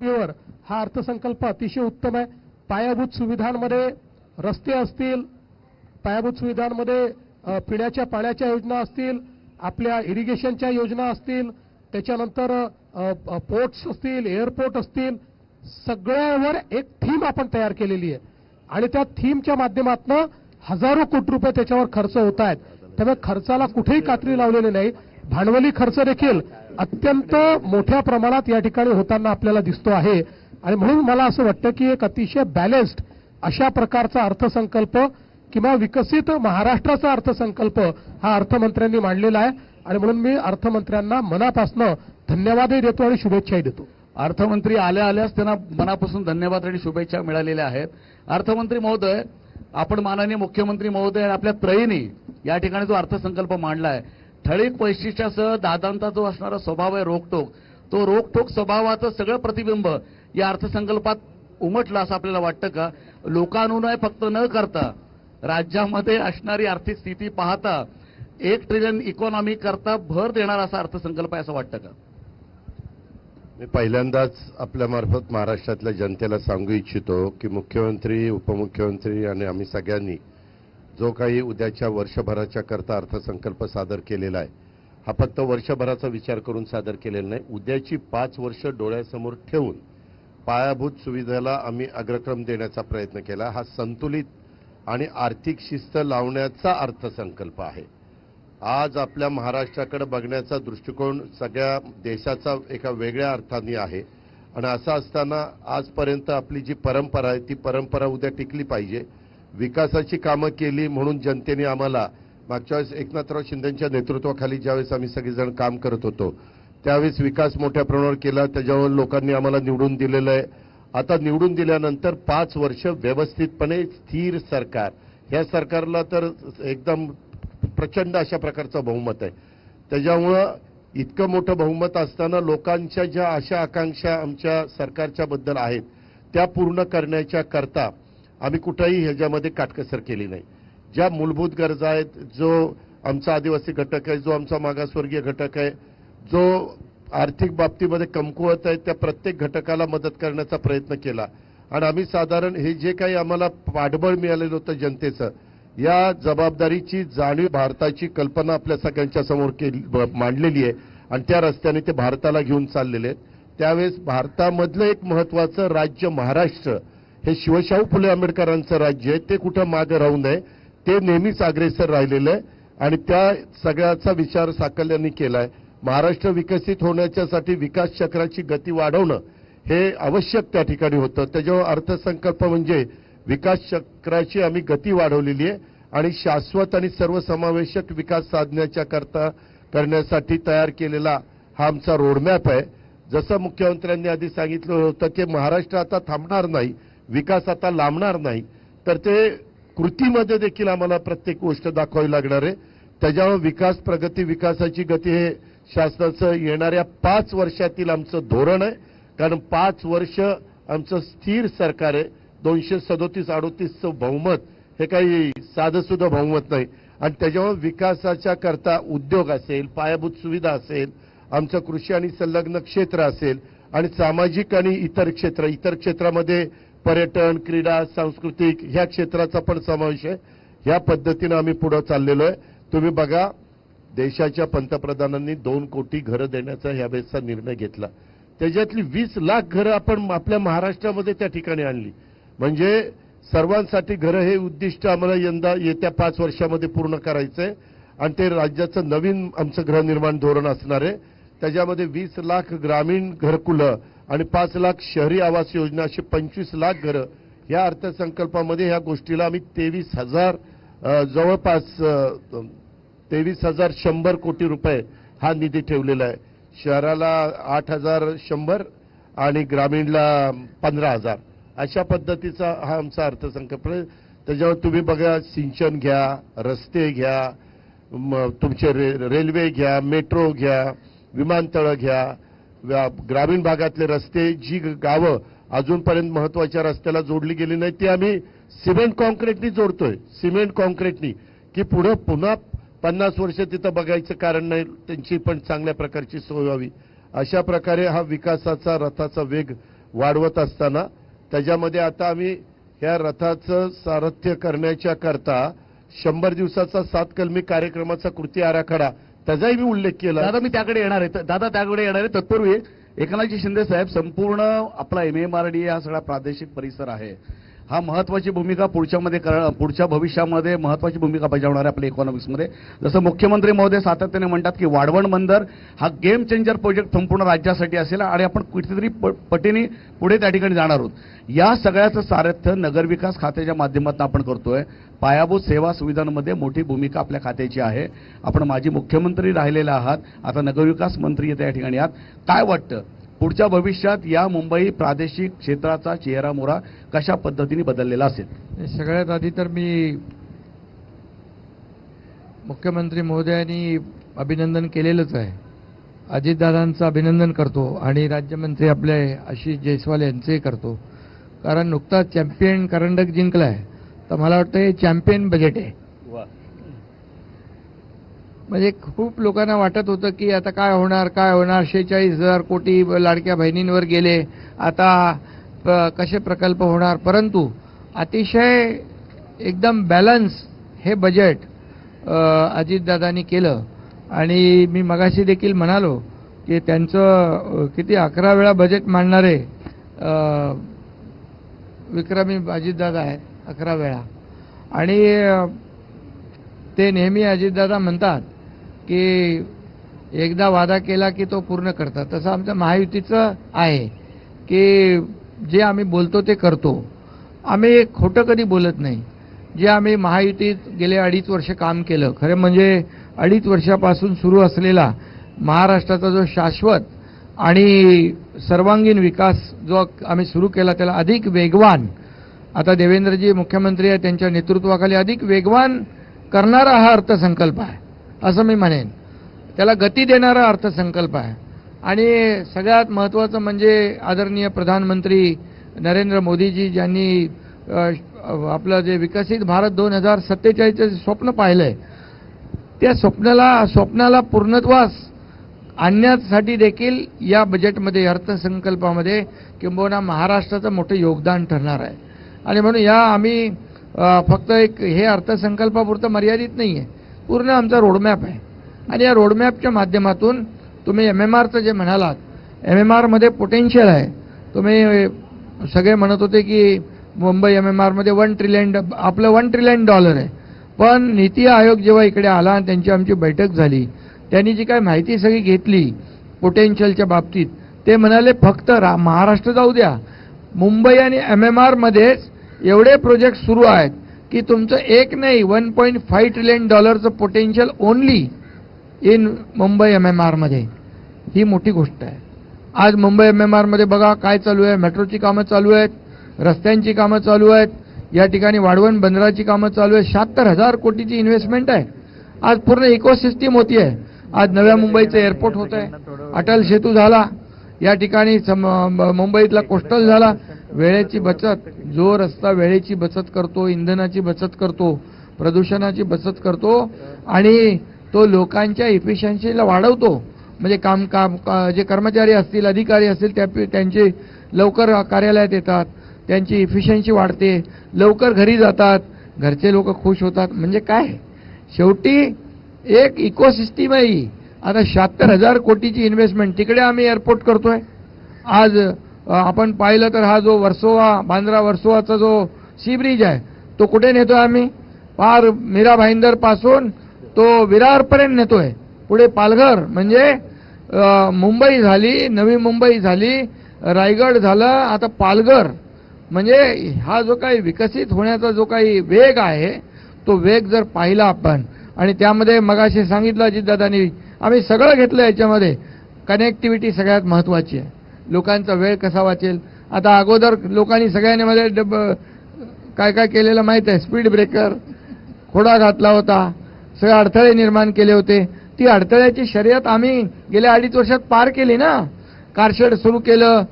वर. हा अर्थसंकल्प अतिशय उत्तम आहे. पायाभूत सुविधांमध्ये रस्ते असतील पायाभूत सुविधांमध्ये पिण्याच्या पाण्याच्या योजना असतील आपल्या इरिगेशनच्या योजना असतील त्याच्यानंतर पोर्ट्स असतील एअरपोर्ट असतील सगळ्यावर एक थीम आपण तयार केलेली आहे. आणि त्या थीमच्या माध्यमातून हजारो कोटी रुपये त्याच्यावर खर्च होत आहेत. त्यामुळे खर्चाला कुठेही कात्री लावलेली नाही. भांडवली खर्च देखील अत्यंत मोठ्या प्रमाणात या ठिकाणी होताना आपल्याला दिसतो आहे. आणि म्हणून मला असं वाटतं की एक अतिशय बॅलेन्स्ड अशा प्रकारचा अर्थसंकल्प किंवा विकसित महाराष्ट्राचा अर्थसंकल्प हा अर्थमंत्र्यांनी मांडलेला आहे. आणि म्हणून मी अर्थमंत्र्यांना मनापासून धन्यवादही देतो आणि शुभेच्छाही देतो. अर्थमंत्री आल्या आल्यास त्यांना मनापासून धन्यवाद आणि शुभेच्छा मिळालेल्या आहेत. अर्थमंत्री महोदय आपण माननीय मुख्यमंत्री महोदय आणि आपल्या त्रयीने या ठिकाणी जो अर्थसंकल्प मांडला आहे ठळीक वैशिष्ट्यासह दादांचा जो असणारा स्वभाव आहे रोखटोक तो रोखटोक स्वभावाचं सगळं प्रतिबिंब या अर्थसंकल्पात उमटलं असं आपल्याला वाटतं का? लोकानुनय फक्त न करता राज्यामध्ये असणारी आर्थिक स्थिती पाहता एक ट्रिलियन इकॉनॉमी करता भर देणारा असा अर्थसंकल्प आहे असं वाटतं का? मी पहिल्यांदाच आपल्यामार्फत महाराष्ट्रातल्या जनतेला सांगू इच्छितो की मुख्यमंत्री उपमुख्यमंत्री आणि आम्ही सगळ्यांनी जो काही उद्याच्या वर्षभराच्या करता अर्थसंकल्प सादर केलेला आहे हा फक्त वर्षभराचा विचार करून सादर केलेला नाही उद्याची पाच वर्ष डोळ्यासमोर ठेवून पायाभूत सुविधेला आम्ही अग्रक्रम देण्याचा प्रयत्न केला. हा संतुलित आणि आर्थिक शिस्त लावण्याचा अर्थसंकल्प आहे. आज आपल्या महाराष्ट्राकडे बघण्याचा दृष्टिकोन सगळ्या देशाचा एका वेगळ्या अर्थाने आहे. आणि असं असताना आजपर्यंत आपली जी परंपरा आहे ती परंपरा उद्या टिकली पाहिजे. विकासाची कामं केली म्हणून जनतेने आम्हाला मागच्या वेळेस एकनाथराव शिंदेच्या नेतृत्वाखाली ज्यावेळेस आम्ही सगळेजण काम करत होतो त्यावेळेस विकास मोठ्या प्रमाणावर केला त्याच्यावर लोकांनी आम्हाला निवडून दिलेलं आहे. आता निवडून दिल्यानंतर पाच वर्ष व्यवस्थितपणे स्थिर सरकार. ह्या सरकारला तर एकदम प्रचंड अशा प्रकारचं बहुमत आहे. त्याच्यामुळं इतकं मोठं बहुमत असताना लोकांच्या ज्या आशा आकांक्षा आमच्या सरकारच्या बद्दल आहेत त्या पूर्ण करण्याच्या करता आम्ही कुठंही ह्याच्यामध्ये काटकसर केली नाही. ज्या मूलभूत गरजा आहेत जो आमचा आदिवासी घटक आहे जो आमचा मागासवर्गीय घटक आहे जो आर्थिक बाबतीमध्ये कमकुवत आहे त्या प्रत्येक घटकाला मदत करण्याचा प्रयत्न केला. आणि आम्ही साधारण हे जे काही आम्हाला पाठबळ मिळालेलं होतं जनतेचं या जबाबदारीची जाणीव भारताची कल्पना आपल्या सगळ्यांच्या समोर केली ब- मांडलेली आहे. आणि त्या रस्त्याने ते भारताला घेऊन चाललेले आहेत. त्यावेळेस भारतामधलं एक महत्वाचं राज्य महाराष्ट्र हे शिवशाहू फुले आंबेडकरांचं राज्य आहे. ते कुठं मागे राहू नये ते नेहमीच अग्रेसर राहिलेलं आहे. आणि त्या सगळ्याचा विचार साकल्यांनी केलाय. महाराष्ट्र विकसित होण्याच्यासाठी विकास चक्राची गती वाढवणं हे आवश्यक त्या ठिकाणी होतं. त्याच्यावर अर्थसंकल्प म्हणजे विकास चक्राची आम्ही गती वाढवलेली आहे. आणि शाश्वत आणि सर्वसमावेशक विकास साधण्याच्या करता करण्यासाठी तयार केलेला हा आमचा रोडमॅप आहे. जसं मुख्यमंत्र्यांनी आधी सांगितलं होतं की महाराष्ट्र आता थांबणार नाही. विकास आता लांबणार नाही तर ते कृतीमध्ये देखील आम्हाला प्रत्येक गोष्ट दाखवावी लागणार आहे. त्याच्यामुळे विकास प्रगती विकासाची गती हे शासनाचं येणाऱ्या पाच वर्षातील आमचं धोरण आहे. कारण पाच वर्ष आमचं स्थिर सरकार आहे. दोनशे सदोतीस अडोतीसचं बहुमत हे काही साधंसुद्धा बहुमत नाही. आणि त्याच्यामुळे विकासाच्या करता उद्योग असेल पायाभूत सुविधा असेल आमचं कृषी आणि संलग्न क्षेत्र असेल आणि सामाजिक आणि इतर क्षेत्र इतर क्षेत्रामध्ये पर्यटन क्रीडा सांस्कृतिक ह्या क्षेत्राचा पण समावेश आहे. ह्या पद्धतीनं आम्ही पुढे चाललेलो आहे. तुम्ही बघा देशाच्या पंतप्रधानांनी दोन कोटी घरं देण्याचा यावेळेसचा निर्णय घेतला. त्याच्यातली वीस लाख घरं आपण आपल्या महाराष्ट्रामध्ये त्या ठिकाणी आणली. म्हणजे सर्वांसाठी घरं हे उद्दिष्ट आम्हाला यंदा येत्या पाच वर्षामध्ये पूर्ण करायचं आहे आणि ते राज्याचं नवीन आमचं गृहनिर्माण धोरण असणार आहे. त्याच्यामध्ये वीस लाख ग्रामीण घरकुलं आणि पाच लाख शहरी आवास योजना अशी पंचवीस लाख घरं या अर्थसंकल्पामध्ये ह्या गोष्टीला आम्ही तेवीस हजार जवळपास तेवीस हजार शंभर कोटी रुपये हा निधी ठेवलेला आहे. शहराला आठ हजार शंभर आणि ग्रामीणला पंधरा हजार. अशा पद्धतीचा हा आमचा अर्थसंकल्प त्याच्यावर तुम्ही बघा सिंचन घ्या रस्ते घ्या तुमचे रे, रेल्वे घ्या मेट्रो घ्या विमानतळं घ्या ग्रामीण भागातले रस्ते जी ग- गावं अजूनपर्यंत महत्त्वाच्या रस्त्याला जोडली गेली नाही ती आम्ही सिमेंट कॉन्क्रीटनी जोडतोय. सिमेंट कॉन्क्रीटनी. की पुढं पुन्हा पन्नास वर्ष तिथं बघायचं कारण नाही त्यांची पण चांगल्या प्रकारची सोय व्हावी. अशा प्रकारे हा विकासाचा रथाचा वेग वाढवत असताना त्याच्यामध्ये आता आम्ही ह्या रथाचं सारथ्य करण्याच्या करता शंभर दिवसाचा सात कलमी कार्यक्रमाचा कृती आराखडा त्याचाही मी उल्लेख केला. दादा मी त्याकडे येणार आहे. दादा त्याकडे येणार आहे. तत्पूर्वी एकनाथजी शिंदे साहेब संपूर्ण आपला एम एम आर डी हा सगळा प्रादेशिक परिसर आहे. हा महत्वाची भूमिका पुढच्यामध्ये कर- पुढच्या भविष्यामध्ये महत्वाची भूमिका बजावणार आहे आपल्या इकॉनॉमिक्समध्ये जसं मुख्यमंत्री महोदय सातत्याने म्हणतात की वाढवण बंदर हा गेम चेंजर प्रोजेक्ट संपूर्ण राज्यासाठी असेल आणि आपण कुठेतरी प- पटीने पुढे त्या ठिकाणी जाणार आहोत. या सगळ्याचं सारथ्य नगरविकास खात्याच्या माध्यमातून आपण करतोय. पायाभूत सेवा सुविधांमध्ये मोठी भूमिका आपल्या खात्याची आहे. आपण माजी मुख्यमंत्री राहिलेले आहात. आता नगरविकास मंत्री येत्या या ठिकाणी आहात. काय वाटतं? पुढच्या भविष्यात या मुंबई प्रादेशिक क्षेत्राचा चेहरा मोहरा कशा पद्धतीने बदललेला असेल? सगळ्यात आधी तर मी मुख्यमंत्री महोदयांनी अभिनंदन केलेलंच आहे. अजितदादांचं अभिनंदन करतो आणि राज्यमंत्री आपले आशिष जयस्वाल यांचंही करतो. कारण नुकताच चॅम्पियन करंडक जिंकला आहे तर मला वाटतं हे चॅम्पियन बजेट आहे. म्हणजे खूप लोकांना वाटत होतं की आता काय होणार काय होणार? शेहेचाळीस हजार कोटी लाडक्या बहिणींवर गेले. आता प- कसे प्रकल्प होणार? परंतु अतिशय एकदम बॅलन्स हे बजेट अजितदादांनी केलं. आणि मी मगाशी देखील म्हणालो की त्यांचं किती अकरा वेळा बजेट मांडणारे विक्रमी अजितदादा आहेत अकरा वेळा. आणि ते नेहमी अजितदादा म्हणतात की एकदा वादा केला की तो पूर्ण करतात. तसं आमचं महायुतीचं आहे की जे आम्ही बोलतो ते करतो. आम्ही खोटं कधी बोलत नाही. जे आम्ही महायुतीत गेले अडीच वर्ष काम केलं खरं म्हणजे अडीच वर्षापासून सुरू असलेला महाराष्ट्राचा जो शाश्वत आणि सर्वांगीण विकास जो आम्ही सुरू केला त्याला अधिक वेगवान आता देवेंद्रजी मुख्यमंत्री आहेत त्यांच्या नेतृत्वाखाली अधिक वेगवान करणारा हा अर्थसंकल्प आहे. असं मी म्हणेन. त्याला गती देणारा अर्थसंकल्प आहे. आणि सगळ्यात महत्त्वाचं म्हणजे आदरणीय प्रधानमंत्री नरेंद्र मोदीजी ज्यांनी आपलं जे विकसित भारत दोन हजार सत्तेचाळीसचं स्वप्न पाहिलंय त्या स्वप्नाला स्वप्नाला पूर्णत्वास आणण्यासाठी देखील या बजेटमध्ये अर्थसंकल्पामध्ये किंबहुना महाराष्ट्राचं मोठं योगदान ठरणार आहे. आणि म्हणून या आम्ही फक्त एक हे अर्थसंकल्पापुरतं मर्यादित नाही आहे पूर्ण आमचा रोडमॅप आहे. आणि या रोडमॅपच्या माध्यमातून तुम्ही एम एम आरचं जे म्हणालात एम एम आरमध्ये पोटेन्शियल आहे. तुम्ही सगळे म्हणत होते की मुंबई एम एम आरमध्ये वन ट्रिलियन आपलं वन ट्रिलियन डॉलर आहे. पण नीती आयोग जेव्हा इकडे आला आणि त्यांची आमची बैठक झाली त्यांनी जी काय माहिती सगळी घेतली पोटेन्शियलच्या बाबतीत ते म्हणाले फक्त रा महाराष्ट्र जाऊ द्या. मुंबई आणि एम एम आरमध्येच एवढे प्रोजेक्ट सुरू आहेत. की तुमचं एक नाही one point five trillion डॉलरचं potential only in Mumbai M M आरमध्ये ही मोठी गोष्ट आहे. आज मुंबई एम एम आरमध्ये बघा काय चालू आहे. मेट्रोची कामं चालू आहेत रस्त्यांची कामं चालू आहेत या ठिकाणी वाढवण बंदराची कामं चालू आहेत. शहात्तर हजार कोटीची इन्व्हेस्टमेंट आहे. आज पूर्ण इकोसिस्टीम होती आहे. आज नव्या मुंबईचं एअरपोर्ट होत आहे अटल सेतू झाला. या ठिकाणी सम- मुंबईतला कोस्टल झाला. वेळेची बचत जो रस्ता वेळेची बचत करतो इंधनाची बचत करतो प्रदूषणाची बचत करतो आणि तो लोकांच्या इफिशियन्सीला वाढवतो. म्हणजे काम काम का- जे कर्मचारी असतील अधिकारी असतील त्या त्यांचे लवकर कार्यालयात येतात त्यांची इफिशियन्सी वाढते लवकर घरी जातात घरचे लोक खुश होतात. म्हणजे काय? शेवटी एक इकोसिस्टीम आहे ही. आता शहात्तर हजार कोटीची इन्व्हेस्टमेंट तिकडे आम्ही एअरपोर्ट करतोय. आज आपण पाहिलं तर हा जो वर्सोवा बांद्रा वर्सोवाचा जो सी ब्रिज आहे तो कुठे नेतोय आम्ही? पार मीरा भाईंदरपासून तो विरारपर्यंत नेतोय. पुढे पालघर म्हणजे मुंबई झाली नवी मुंबई झाली रायगड झालं आता पालघर. म्हणजे हा जो काही विकसित होण्याचा जो काही वेग आहे तो वेग जर पाहिला आपण आणि त्यामध्ये मगाशी सांगितलं अजितदादांनी आम्ही सगळं घेतलं याच्यामध्ये. कनेक्टिव्हिटी सगळ्यात महत्वाची आहे. लोकांचा वेळ कसा वाचेल? आता अगोदर लोकांनी सगळ्यांनी मध्ये डब काय काय केलेलं माहीत आहे? स्पीड ब्रेकर खोडा घातला होता. सगळे अडथळे निर्माण केले होते. ती अडथळ्याची शर्यत आम्ही गेल्या अडीच वर्षात पार केली ना. कारशेड सुरू केलं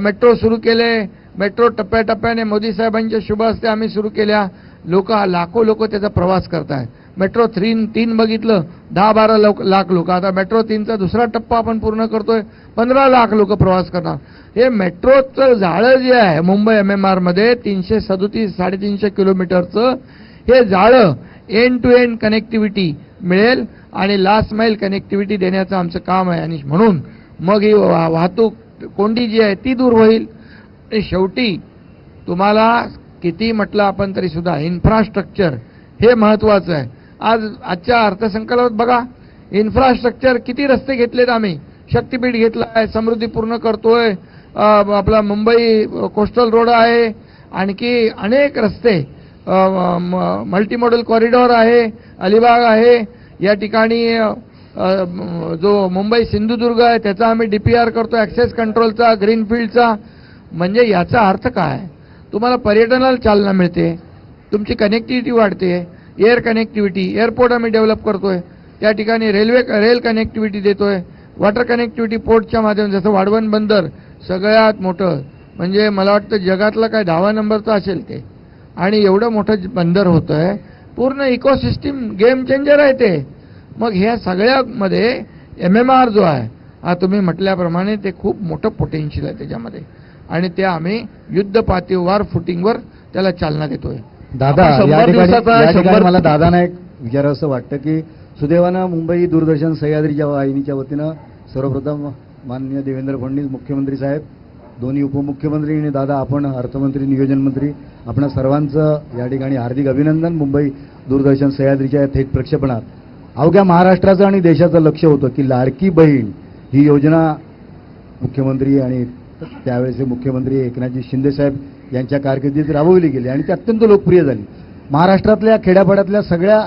मेट्रो सुरू केले. मेट्रो टप्प्याटप्प्याने मोदी साहेबांच्या शुभ हस्ते आम्ही सुरू केल्या. लोक लाखो लोक त्याचा प्रवास करतायत. मेट्रो थ्री तीन बघितलं दहा बारा लोक लाख लोक. आता मेट्रो तीनचा दुसरा टप्पा आपण पूर्ण करतोय. पंधरा लाख लोक प्रवास करणार. हे मेट्रोचं जाळं जे आहे मुंबई एम एम आरमध्ये तीनशे सदोतीस साडेतीनशे किलोमीटरचं हे जाळं एंड टू एंड कनेक्टिव्हिटी मिळेल आणि लास्ट माईल कनेक्टिव्हिटी देण्याचं आमचं काम आहे आणि म्हणून मग ही वा- वाहतूक कोंडी जी आहे ती दूर होईल. आणि शेवटी तुम्हाला किती म्हटलं आपण तरी सुद्धा इन्फ्रास्ट्रक्चर हे महत्वाचं आहे. आज आजच्या अर्थसंकल्पात बघा इन्फ्रास्ट्रक्चर किती रस्ते घेतलेत आम्ही. शक्तीपीठ घेतला आहे समृद्धी पूर्ण करतोय. आपला मुंबई कोस्टल रोड आहे. आणखी अनेक रस्ते मल्टी मॉडेल कॉरिडॉर आहे अलिबाग आहे. या ठिकाणी जो मुंबई सिंधुदुर्ग आहे त्याचा आम्ही डीपीआर करतो ऍक्सेस कंट्रोलचा ग्रीनफील्डचा म्हणजे याचा अर्थ काय? तुम्हाला पर्यटनाला चालना मिळते तुमची कनेक्टिव्हिटी वाढते एअर कनेक्टिव्हिटी एअरपोर्ट आम्ही डेव्हलप करतोय. त्या ठिकाणी रेल्वे रेल कनेक्टिव्हिटी देतोय. वॉटर कनेक्टिव्हिटी पोर्टच्या माध्यम जसं वाढवण बंदर सगळ्यात मोठं. म्हणजे मला वाटतं जगातला काय दहावा नंबरचं असेल ते. आणि एवढं मोठं बंदर होतं आहे पूर्ण इकोसिस्टीम गेम चेंजर आहे ते. मग ह्या सगळ्यामध्ये एम एम आर जो आहे हा तुम्ही म्हटल्याप्रमाणे ते खूप मोठं पोटेन्शियल आहे त्याच्यामध्ये. आणि ते आम्ही युद्ध पातळीवर फुटिंगवर त्याला चालना देतोय. दादा या ठिकाणी मला दादांना एक विचारावंसं वाटतं की सुदैवानं मुंबई दूरदर्शन सह्याद्रीच्या वाहिनीच्या वतीनं सर्वप्रथम माननीय देवेंद्र फडणवीस मुख्यमंत्री साहेब दोन्ही उपमुख्यमंत्री आणि दादा आपण अर्थमंत्री नियोजन मंत्री आपण सर्वांचं या ठिकाणी हार्दिक अभिनंदन. मुंबई दूरदर्शन सह्याद्रीच्या थेट प्रक्षेपणात. अवघ्या महाराष्ट्राचं आणि देशाचं लक्ष होतं की लाडकी बहीण ही योजना मुख्यमंत्री आणि त्यावेळेचे मुख्यमंत्री एकनाथजी शिंदेसाहेब यांच्या कारकिर्दीत राबवली गेली आणि ती अत्यंत लोकप्रिय झाली. महाराष्ट्रातल्या खेड्यापाड्यातल्या सगळ्या